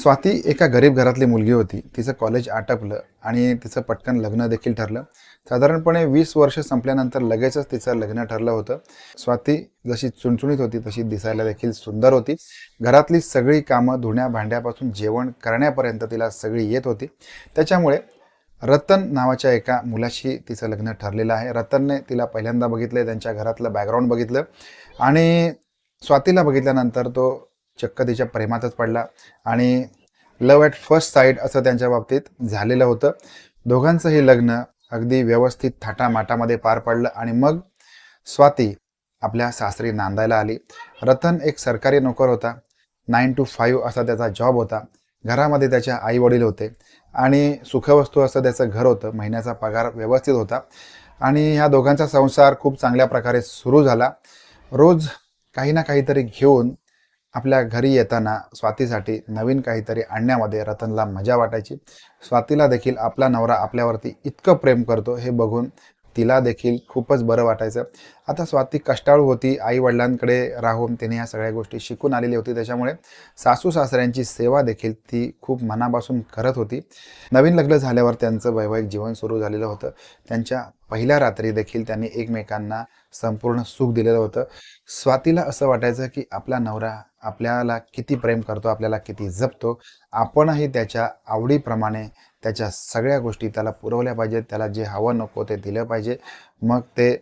स्वाती एका गरीब घरातली मुलगी होती. तिचं कॉलेज आटपलं आणि तिचं पटकन लग्न देखील ठरलं. साधारणपणे वीस वर्ष संपल्यानंतर लगेचच तिचं लग्न ठरलं होतं. स्वाती जशी चुणचुणीत होती तशी दिसायला देखील सुंदर होती. घरातली सगळी कामं धुण्या भांड्यापासून जेवण करण्यापर्यंत तिला सगळी येत होती. त्याच्यामुळे रतन नावाच्या एका मुलाशी तिचं लग्न ठरलेलं आहे. रतनने तिला पहिल्यांदा बघितलं त्यांच्या घरातलं बॅकग्राऊंड बघितलं आणि स्वातीला बघितल्यानंतर तो चक्क तिच्या प्रेमातच पडला. आणि लव ॲट फर्स्ट साईड असं त्यांच्या बाबतीत झालेलं होतं. दोघांचंही लग्न अगदी व्यवस्थित थाटामाटामध्ये पार पडलं आणि मग स्वाती आपल्या सासरी नांदायला आली. रतन एक सरकारी नोकर होता. नाईन टू फाईव्ह असा त्याचा जॉब होता. घरामध्ये त्याच्या आई वडील होते. आणि सुखवस्तू असं त्याचं घर होतं. महिन्याचा पगार व्यवस्थित होता. आणि ह्या दोघांचा संसार खूप चांगल्या प्रकारे सुरू झाला. रोज काही ना काहीतरी घेऊन आपल्या घरी येताना स्वातीसाठी नवीन काहीतरी आणण्यामध्ये रतनला मजा वाटायची. स्वातीला देखील आपला नवरा आपल्यावरती इतकं प्रेम करतो हे बघून तिला देखील खूपच बरं वाटायचं. आता स्वाती कष्टाळू होती आई वडिलांकडे राहून तिने या सगळ्या गोष्टी शिकून आलेली होती. त्याच्यामुळे सासू सासऱ्यांची सेवा देखील ती खूप मनापासून करत होती. नवीन लग्न झाल्यावर त्यांचं वैवाहिक जीवन सुरू झालेलं होतं. त्यांच्या पहिल्या रात्री देखील त्यांनी एकमेकांना संपूर्ण सुख दिलेलं होतं. स्वातीला असं वाटायचं की आपला नवरा आपल्याला किती प्रेम करतो आपल्याला किती जपतो. आपणही त्याच्या आवडीप्रमाणे त्याच्या सगळ्या गोष्टी त्याला पुरवल्या पाहिजेत. त्याला जे हवं नको ते दिलं पाहिजे. मग ते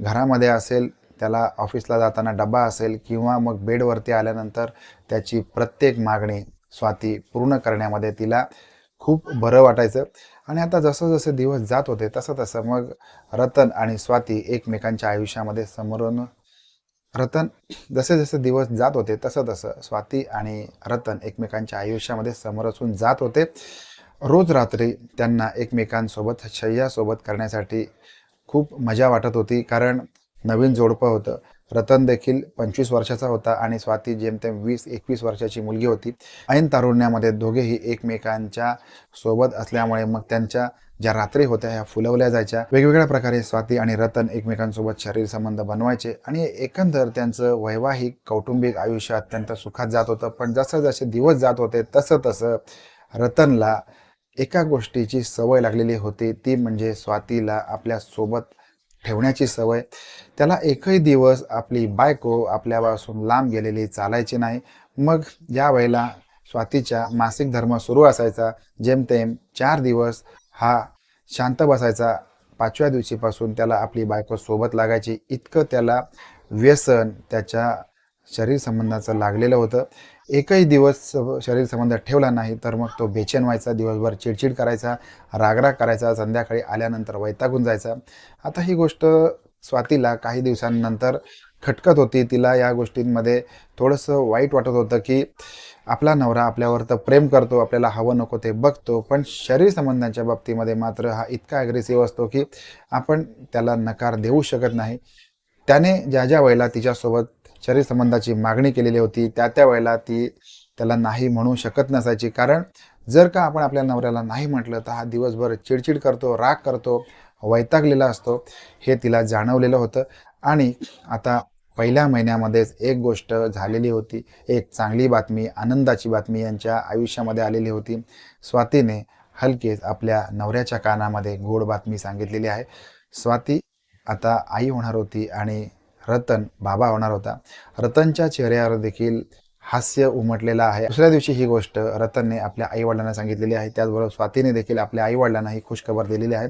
घरामध्ये असेल त्याला ऑफिसला जाताना डबा असेल किंवा मग बेडवरती आल्यानंतर त्याची प्रत्येक मागणी स्वाती पूर्ण करण्यामध्ये तिला खूप बरं वाटायचं. आणि आता जसं जसं दिवस जात होते तसं तसं मग रतन आणि स्वाती एकमेकांच्या आयुष्यामध्ये समोरून रतन जसे जसे दिवस जात होते तसं तसं स्वाती आणि रतन एकमेकांच्या आयुष्यामध्ये समोर असून जात होते. रोज रात्री त्यांना एकमेकांसोबत शय्यासोबत करण्यासाठी खूप मजा वाटत होती. कारण नवीन जोडपं होतं. रतन देखील पंचवीस वर्षाचा होता आणि स्वाती जेमतेम वीस एकवीस वर्षाची मुलगी होती. ऐन तारुण्यामध्ये दोघेही एकमेकांच्या सोबत असल्यामुळे मग त्यांच्या ज्या रात्री होत्या ह्या फुलवल्या जायच्या. वेगवेगळ्या प्रकारे स्वाती आणि रतन एकमेकांसोबत शरीर संबंध बनवायचे आणि एकंदर त्यांचं वैवाहिक कौटुंबिक आयुष्य अत्यंत सुखात जात होतं. पण जसं जसे दिवस जात होते तसं तसं रतनला एका गोष्टीची सवय लागलेली होती. ती म्हणजे स्वातीला आपल्यासोबत ठेवण्याची सवय. त्याला एकही दिवस आपली बायको आपल्यापासून लांब गेलेली चालायची नाही. मग या वेळेला स्वातीच्या मासिक धर्म सुरू असायचा. जेमतेम चार दिवस हा शांत बसायचा. पाचव्या दिवशीपासून त्याला आपली बायको सोबत लागायची. इतकं त्याला व्यसन त्याच्या शरीर संबंधाचं लागलेलं होतं. एकही दिवस शरीर संबंध ठेवला नाही तर मग तो बेचैन व्हायचा दिवसभर चिडचिड करायचा रागराग करायचा संध्याकाळी आल्यानंतर वैतागून जायचा. आता ही गोष्ट स्वातीला काही दिवसांनंतर खटकत होती. तिला या गोष्टींमध्ये थोडंसं वाईट वाटत होतं की आपला नवरा आपल्यावर तर प्रेम करतो आपल्याला हवं नको ते बघतो पण शरीर संबंधांच्या बाबतीमध्ये मात्र हा इतका ॲग्रेसिव्ह असतो की आपण त्याला नकार देऊ शकत नाही. त्याने ज्या ज्या वेळेला तिच्यासोबत शरीर संबंधाची मागणी केलेली होती. त्या त्या वेळेला ती त्याला नाही म्हणू शकत नसायची. कारण जर का आपण आपल्या नवऱ्याला नाही म्हटलं तर हा दिवसभर चिडचिड करतो राग करतो वैतागलेला असतो. हे तिला जाणवलेलं होतं. आणि आता पहिल्या महिन्यामध्येच एक गोष्ट झालेली होती. एक चांगली बातमी आनंदाची बातमी यांच्या आयुष्यामध्ये आलेली होती. स्वातीने हलकेच आपल्या नवऱ्याच्या कानामध्ये गोड बातमी सांगितलेली आहे. स्वाती आता आई होणार होती आणि रतन बाबा होणार होता. रतनच्या चेहऱ्यावर देखील हास्य उमटलेलं आहे. दुसऱ्या दिवशी ही गोष्ट रतनने आपल्या आईवडिलांना सांगितलेली आहे. त्याचबरोबर स्वातीने देखील आपल्या आईवडिलांना ही खुशखबर दिलेली आहे.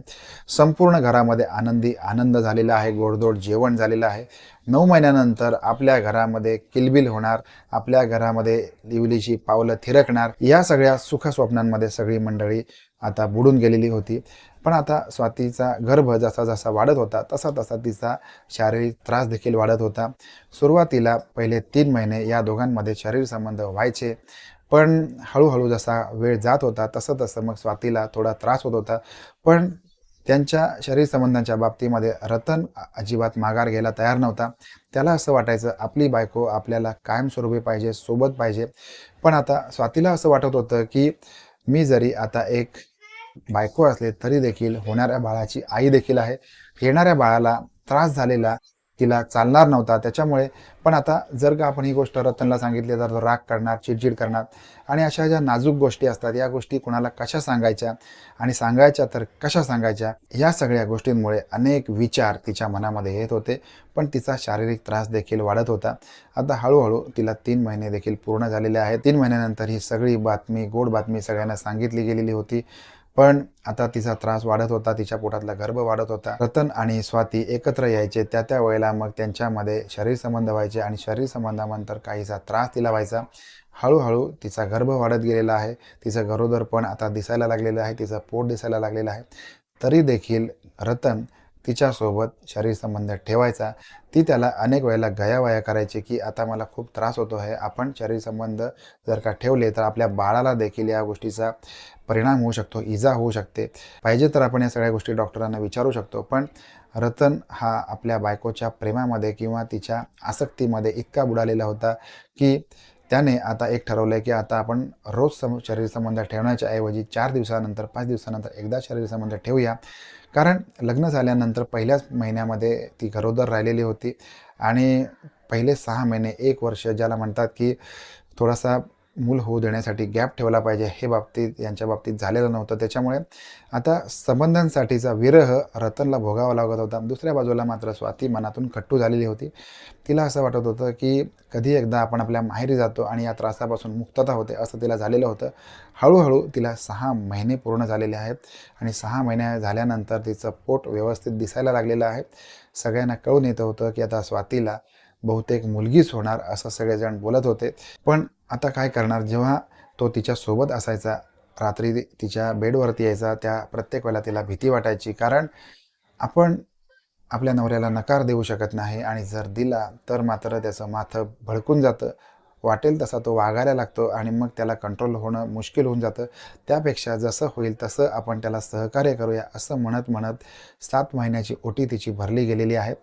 संपूर्ण घरामध्ये आनंदी आनंद झालेला आहे. गोडधोड जेवण झालेलं आहे. नऊ महिन्यानंतर आपल्या घरामध्ये किलबिल होणार. आपल्या घरामध्ये लिवलीची पावलं थिरकणार. या सगळ्या सुखस्वप्नांमध्ये सगळी मंडळी आता बुडून गेलेली होती. पण आता स्वातीचा गर्भ जसा जसा वाढत होता तसा तसा तिचा शारीरिक त्रास देखील वाढत होता. सुरुवातीला पहिले तीन महिने या दोघांमध्ये शरीर संबंध व्हायचे पण हळूहळू जसा वेळ जात होता तसं तसं मग स्वातीला थोडा त्रास होत होता. पण त्यांच्या शरीर संबंधांच्या बाबतीमध्ये रतन अजिबात माघार घ्यायला तयार नव्हता. त्याला असं वाटायचं आपली बायको आपल्याला कायमस्वरूपी पाहिजे सोबत पाहिजे. पण आता स्वातीला असं वाटत होतं की मी जरी आता एक बायको असले तरी देखील होणाऱ्या बाळाची आई देखील आहे. येणाऱ्या बाळाला त्रास झालेला तिला चालणार नव्हता. त्याच्यामुळे पण आता जर का आपण ही गोष्ट रतनला सांगितली तर तो राग करणार चिडचिड करणार आणि अशा ज्या नाजूक गोष्टी असतात या गोष्टी कुणाला कशा सांगायच्या आणि सांगायच्या तर कशा सांगायच्या या सगळ्या गोष्टींमुळे अनेक विचार तिच्या मनामध्ये येत होते. पण तिचा शारीरिक त्रास देखील वाढत होता. आता हळूहळू तिला तीन महिने देखील पूर्ण झालेले आहेत. तीन महिन्यानंतर ही सगळी बातमी गोड बातमी सगळ्यांना सांगितली गेलेली होती. पण आता तिचा त्रास वाढत होता तिच्या पोटातला गर्भ वाढत होता. रतन आणि स्वाती एकत्र यायचे त्या त्या वेळेला मग त्यांच्यामध्ये शरीर संबंध व्हायचे आणि शरीर संबंधानंतर काहीसा त्रास तिला व्हायचा. हळूहळू तिचा गर्भ वाढत गेलेला आहे तिचं गरोदर पण आता दिसायला लागलेलं आहे तिचं पोट दिसायला लागलेलं आहे. तरी देखील रतन तिच्यासोबत शरीर संबंध ठेवायचा. ती त्याला अनेक वेळेला गयावया करायची की आता मला खूप त्रास होतो आहे. आपण शरीर संबंध जर का ठेवले तर आपल्या बाळाला देखील या गोष्टीचा परिणाम होऊ शकतो इजा होऊ शकते. पाहिजे तर आपण या सगळ्या गोष्टी डॉक्टरांना विचारू शकतो. पण रतन हा आपल्या बायकोच्या प्रेमामध्ये किंवा तिच्या आसक्तीमध्ये इतका बुडालेला होता की त्याने आता एक ठरवलं आहे की आता आपण रोज सम शरीर संबंध ठेवण्याच्या ऐवजी चार दिवसानंतर पाच दिवसानंतर एकदा शरीर संबंध ठेवूया. कारण लग्न झाल्यानंतर पहिल्याच महिन्यामध्ये ती गरोदर राहिलेली होती. आणि पहिले सहा महिने एक वर्ष ज्याला म्हणतात की थोडासा मूल होऊ देण्यासाठी गॅप ठेवला पाहिजे हे बाबतीत यांच्या बाबतीत झालेलं नव्हतं. त्याच्यामुळे आता संबंधांसाठीचा विरह रतनला भोगावा लागत होता. दुसऱ्या बाजूला मात्र स्वाती मनातून कट्टू झालेली होती. तिला असं वाटत होतं की कधी एकदा आपण आपल्या माहेरी जातो आणि या त्रासापासून मुक्तता होते असं तिला झालेलं होतं. हळूहळू तिला सहा महिने पूर्ण झालेले आहेत आणि सहा महिने झाल्यानंतर तिचं पोट व्यवस्थित दिसायला लागलेलं आहे. सगळ्यांना कळून येतं होतं की आता स्वातीला बहुतेक मुलगीच होणार असं सगळेजण बोलत होते. पण आता काय करणार? जेव्हा तो तिच्यासोबत असायचा रात्री तिच्या बेडवरती यायचा त्या प्रत्येक वेळेला तिला भीती वाटायची. कारण आपण आपल्या नवऱ्याला नकार देऊ शकत नाही आणि जर दिला तर मात्र त्याचं माथं भडकून जातं. वाटेल तसा तो वागायला लागतो आणि मग त्याला कंट्रोल होणं मुश्किल होऊन जातं. त्यापेक्षा जसं होईल तसं आपण त्याला सहकार्य करूया असं म्हणत म्हणत सात महिन्याची ओटी तिची भरली गेलेली आहे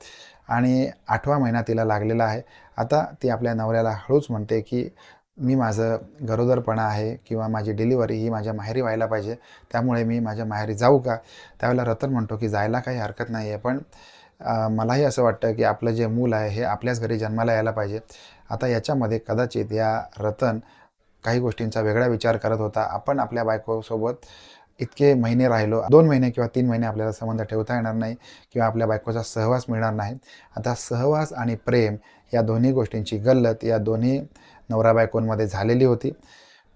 आणि आठवा महिना तिला लागलेला आहे. आता ती आपल्या नवऱ्याला हळूच म्हणते की मी माझं गरोदरपणा आहे किंवा माझी डिलिव्हरी ही माझ्या माहेरी व्हायला पाहिजे त्यामुळे मी माझ्या माहेरी जाऊ का? त्यावेळेला रतन म्हणतो की जायला काही हरकत नाही आहे पण मलाही असं वाटतं की आपलं जे मूल आहे हे आपल्याच घरी जन्माला यायला पाहिजे. आता याच्यामध्ये कदाचित या रतन काही गोष्टींचा वेगळा विचार करत होता. आपण आपल्या बायकोसोबत इतके महिने राहिलो दोन महिने किंवा तीन महिने आपल्याला संबंध ठेवता येणार नाही किंवा आपल्या बायकोचा सहवास मिळणार नाही. आता सहवास आणि प्रेम या दोन्ही गोष्टींची गल्लत या दोन्ही नवरा बायकोंमध्ये झालेली होती.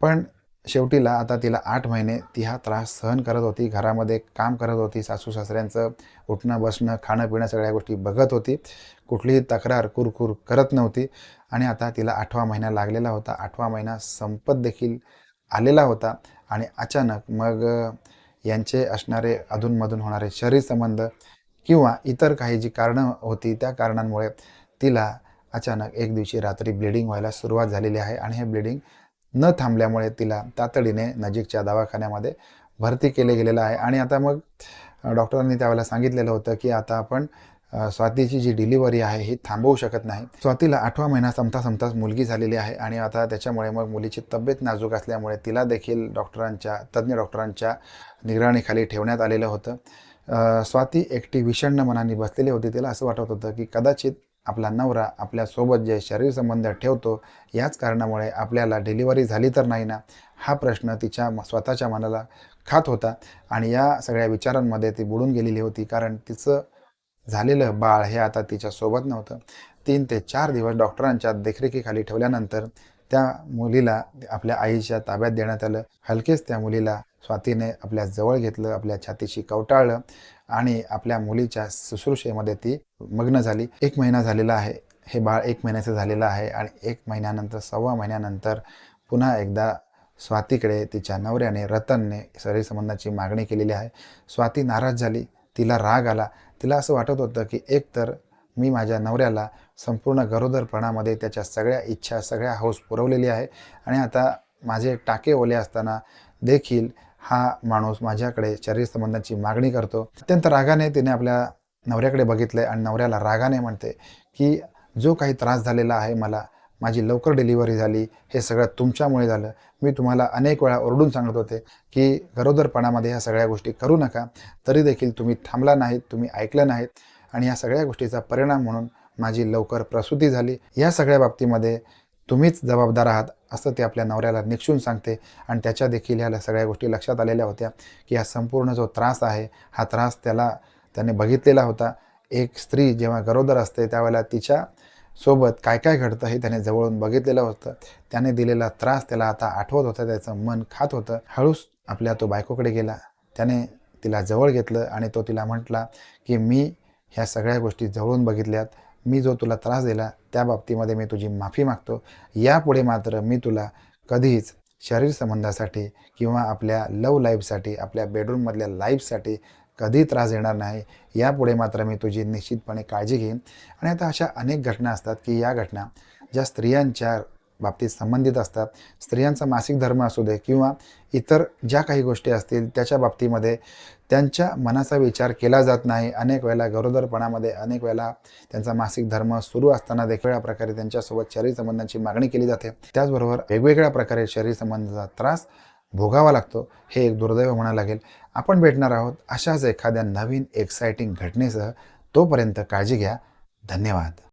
पण शेवटीला आता तिला आठ महिने ती हा त्रास सहन करत होती. घरामध्ये काम करत होती. सासू सासऱ्यांचं उठणं बसणं खाणं पिणं सगळ्या गोष्टी बघत होती. कुठलीही तक्रार कुरकुर करत नव्हती. आणि आता तिला आठवा महिना लागलेला होता. आठवा महिना संपत देखील आलेला होता. आणि अचानक मग यांचे असणारे अधूनमधून होणारे शरीर संबंध किंवा इतर काही जी कारणं होती त्या कारणांमुळे तिला अचानक एक दिवशी रात्री ब्लिडिंग व्हायला सुरुवात झालेली आहे आणि हे ब्लिडिंग न थांबल्यामुळे तिला तातडीने नजीकच्या दवाखान्यामध्ये भरती केले गेलेलं आहे. आणि आता मग डॉक्टरांनी त्यावेळेला सांगितलेलं होतं की आता आपण स्वातीची जी डिलिव्हरी आहे ही थांबवू शकत नाही. स्वातीला आठवा महिना संपता संपताच मुलगी झालेली आहे आणि आता त्याच्यामुळे मग मुलीची तब्येत नाजूक असल्यामुळे तिला देखील डॉक्टरांच्या तज्ज्ञ डॉक्टरांच्या निगराणीखाली ठेवण्यात आलेलं होतं. स्वाती एकटी विषण्ण मनाने बसलेली होती तिला असं वाटत होतं की कदाचित आपला नवरा आपल्यासोबत जे शरीर संबंध ठेवतो याच कारणामुळे आपल्याला डिलिव्हरी झाली तर नाही ना? हा प्रश्न तिच्या स्वतःच्या मनाला खात होता आणि या सगळ्या विचारांमध्ये ती बुडून गेलेली होती कारण तिचं झालेलं बाळ हे आता तिच्यासोबत नव्हतं. तीन ते चार दिवस डॉक्टरांच्या देखरेखीखाली ठेवल्यानंतर त्या मुलीला आपल्या आईच्या ताब्यात देण्यात आलं. हलकेच त्या मुलीला स्वातीने आपल्या जवळ घेतलं आपल्या छातीशी कवटाळलं. आणि आपल्या मुलीच्या शुश्रूषेमध्ये ती मग्न झाली. एक महिना झालेला आहे. हे बाळ एक महिन्याचं झालेलं आहे आणि एक महिन्यानंतर सव्वा महिन्यानंतर पुन्हा एकदा स्वातीकडे तिच्या नवऱ्याने रतनने शरीरसंबंधाची मागणी केलेली आहे. स्वाती नाराज झाली. तिला राग आला. तिला असं वाटत होतं की एक तर मी माझ्या नवऱ्याला संपूर्ण गरोदरपणामध्ये त्याच्या सगळ्या इच्छा सगळ्या हौस पुरवलेली आहे. आणि आता माझे टाके ओले असताना देखील हा माणूस माझ्याकडे शरीर संबंधाची मागणी करतो. अत्यंत रागाने तिने आपल्या नवऱ्याकडे बघितलं आणि नवऱ्याला रागाने म्हणते की जो काही त्रास झालेला आहे मला माझी लवकर डिलिव्हरी झाली हे सगळं तुमच्यामुळे झालं. मी तुम्हाला अनेक वेळा ओरडून सांगत होते की गरोदरपणामध्ये ह्या सगळ्या गोष्टी करू नका. तरी देखील तुम्ही थांबला नाहीत तुम्ही ऐकलं नाहीत आणि या सगळ्या गोष्टीचा परिणाम म्हणून माझी लवकर प्रसूती झाली. या सगळ्या बाबतीमध्ये तुम्हीच जबाबदार आहात असं ते आपल्या नवऱ्याला निक्षून सांगते. आणि त्याच्या देखील ह्या सगळ्या गोष्टी लक्षात आलेल्या होत्या की हा संपूर्ण जो त्रास आहे हा त्रास त्याला त्याने बघितलेला होता. एक स्त्री जेव्हा गरोदर असते त्यावेळेला तिच्या सोबत काय काय घडतं हे त्याने जवळून बघितलेलं होतं. त्याने दिलेला त्रास त्याला आता आठवत होता त्याचं मन खात होतं. हळूच आपल्या तो बायकोकडे गेला. त्याने तिला जवळ घेतलं आणि तो तिला म्हटला की मी ह्या सगळ्या गोष्टी जवळून बघितल्यात. मी जो तुला त्रास दिला त्या बाबतीमध्ये मी तुझी माफी मागतो. यापुढे मात्र मी तुला कधीच शरीर संबंधासाठी किंवा आपल्या लव लाईफसाठी आपल्या बेडरूममधल्या लाईफसाठी कधी त्रास देणार नाही. यापुढे मात्र मी तुझी निश्चितपणे काळजी घेईन. आणि आता अशा अनेक घटना असतात की या घटना ज्या स्त्रियांच्या बाबतीत संबंधित असतात. स्त्रियांचा मासिक धर्म असू दे किंवा इतर ज्या काही गोष्टी असतील त्याच्या बाबतीमध्ये त्यांच्या मनाचा विचार केला जात नाही. अनेक वेळेला गरोदरपणामध्ये अनेक वेळेला त्यांचा मासिक धर्म सुरू असताना वेगवेगळ्या प्रकारे त्यांच्यासोबत शरीर संबंधांची मागणी केली जाते. त्याचबरोबर वेगवेगळ्या प्रकारे शरीर संबंधाचा त्रास भोगावा लागतो. हे एक दुर्दैव म्हणावं लागेल. आपण भेटणार आहोत अशाच एखाद्या नवीन एक्साइटिंग घटनेसह. तोपर्यंत काळजी घ्या. धन्यवाद.